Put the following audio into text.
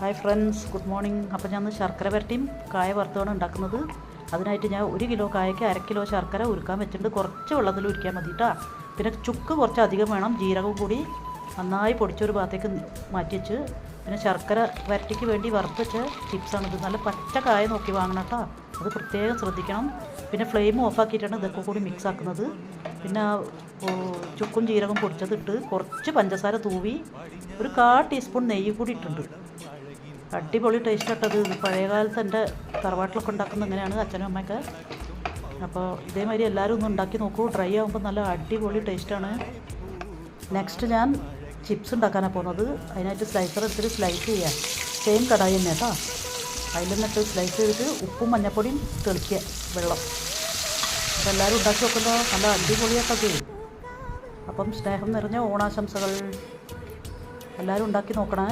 Hi friends good morning. അപ്പോൾ ഞാൻ ശർക്കര വരട്ടിയും കായ വറുത്താണ് ഉണ്ടാക്കുന്നത്. അതിനായിട്ട് ഞാൻ ഒരു കിലോ കായയ്ക്ക് അര കിലോ ശർക്കര ഉരുക്കാൻ വെച്ചിട്ടുണ്ട്. കുറച്ച് വെള്ളത്തിൽ ഉരുക്കാൻ മതി കേട്ടോ പിന്നെ ചുക്ക് കുറച്ച് അധികം വേണം. ജീരകം കൂടി നന്നായി പൊടിച്ചൊരു ഭാഗത്തേക്ക് മാറ്റി വെച്ച് പിന്നെ ശർക്കര വരട്ടിക്ക് വേണ്ടി വറുത്ത് വെച്ച ചിപ്സാണിത് നല്ല പച്ച കായ നോക്കി വാങ്ങണം കേട്ടോ അത് പ്രത്യേകം ശ്രദ്ധിക്കണം. പിന്നെ ഫ്ലെയിം ഓഫാക്കിയിട്ടാണ് ഇതൊക്കെ കൂടി മിക്സ് ആക്കുന്നത്. പിന്നെ ചുക്കും ജീരകം പൊടിച്ചതിട്ട് കുറച്ച് പഞ്ചസാര തൂവി ഒരു കാ ടീസ്പൂൺ നെയ്യ് കൂടി ഇട്ടിട്ടുണ്ട്. അടിപൊളി ടേസ്റ്റ് ഇട്ടത് പഴയകാലത്ത് പഴയ കാലത്ത് എന്റെ തറവാട്ടിലൊക്കെ ഉണ്ടാക്കുന്ന ഇങ്ങനെയാണ് അച്ഛനും അമ്മയൊക്കെ. അപ്പോൾ ഇതേമാതിരി എല്ലാവരും ഒന്ന് ഉണ്ടാക്കി നോക്കൂ. ഡ്രൈ ആകുമ്പോൾ നല്ല അടിപൊളി ടേസ്റ്റാണ് നെക്സ്റ്റ് ഞാൻ ചിപ്സ് ഉണ്ടാക്കാനാണ് പോകുന്നത് അതിനായിട്ട് സ്ലൈസർ എടുത്തിട്ട് സ്ലൈസ് ചെയ്യാം. സെയിം കടായി തന്നെ കേട്ടോ അതിൽ നിന്നിട്ട് സ്ലൈസ് ചെയ്തിട്ട് ഉപ്പും മഞ്ഞപ്പൊടിയും തെളിക്കുക വെള്ളം. അപ്പോൾ എല്ലാവരും ഉണ്ടാക്കി നോക്കുമ്പോൾ നല്ല അടിപൊളിയായിട്ടൊക്കെ അപ്പം സ്നേഹം നിറഞ്ഞ ഓണാശംസകൾ. എല്ലാവരും ഉണ്ടാക്കി നോക്കണേ.